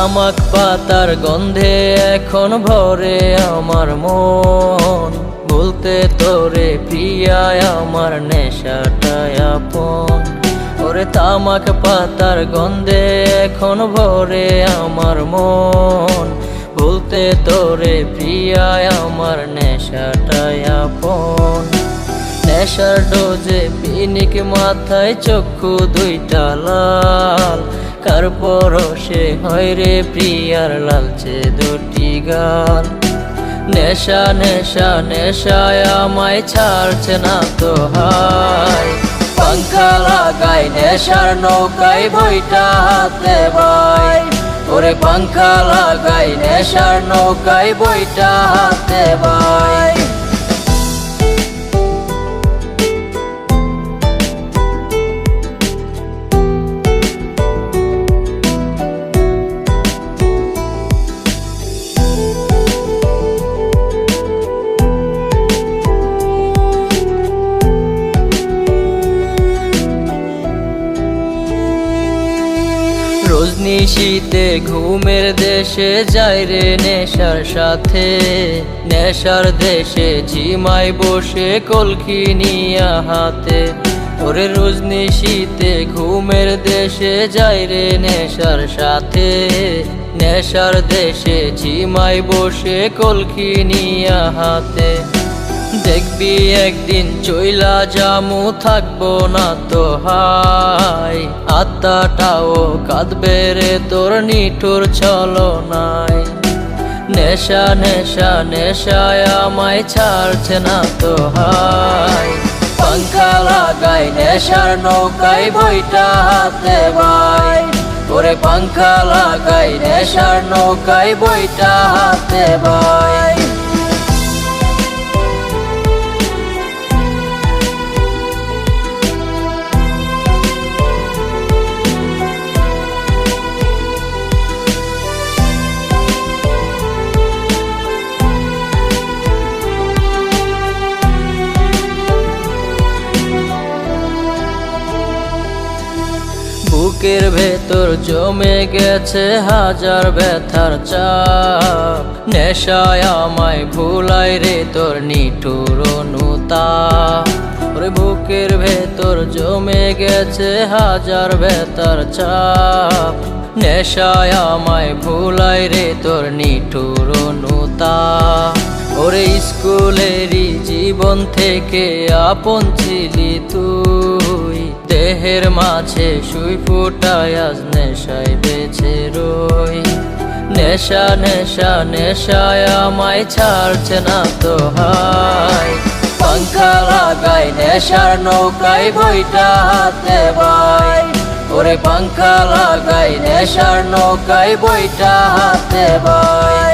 তামাক পাতার গন্ধে এখন ভরে আমার মন। বলতে তোরে প্রিয়ায় আমার নেশাটায় আপন। ওরে তামাক পাতার গন্ধে এখন ভরে আমার মন। বলতে তোরে প্রিয়ায় আমার নেশাটায় আপন। নেশার ডোজে পিনিক মাথায় চক্ষু দুইটা লাল। কার পরশে? হয় রে প্রিয়ার লালচে দুটি গাল নেশা নেশা, নেশায় আমায় ছাড়ছে না তো হায় পাঙ্খা লাগাই নেশার নৌকায় বইটা হাতে ভাই ওরে পাঙ্খা লাগাই নেশার নৌকায় বইটা হাতে ভাই রোজনি শীতে ঘুমের দেশে যায় রে নেশার সাথে। নেশার দেশে ঝিমাই বসে কলকি নিয়া হাতে। ওরে রোজনি শীতে ঘুমের দেশে যায় রে নেশার সাথে। নেশার দেশে ঝিমাই বসে কলকি নিয়া হাতে। দেখবি একদিন চইলা জামু থাকব না তো হাই। আত্মাটাও কাঁদবে রে তোর নিঠুর চলো নাই নেশা নেশা, নেশায় আমায় ছাড়ছে না তো হাই। পাঙ্খা লাগাই, নেশার নৌকায় বইটা হাতে ভাই ওরে পাঙ্খা লাগাই, নেশার নৌকায় বইটা হাতে ভাই বুকের ভেতর জমে গেছে হাজার ব্যথার চাপ। নেশায় আমায় ভুলাই রে তোর নিঠুর বুকের ভেতর জমে গেছে হাজার ব্যথার চাপ। নেশায় আমায় ভুলাই রে তোর নিঠুর অনুতা। ওরে স্কুলেরই জীবন থেকে আপন ছিলি তুই। দেহের মাঝে সুই ফুটায় আজ নেশায় বেছে রই। নেশা নেশা, নেশায় আমায় ছাড়ছে না তো হাই পাঙ্খা লাগাই নেশার নৌকায় বইটা হাতে ভাই ওরে পাঙ্খা লাগাই নেশার নৌকায় বইটা হাতে ভাই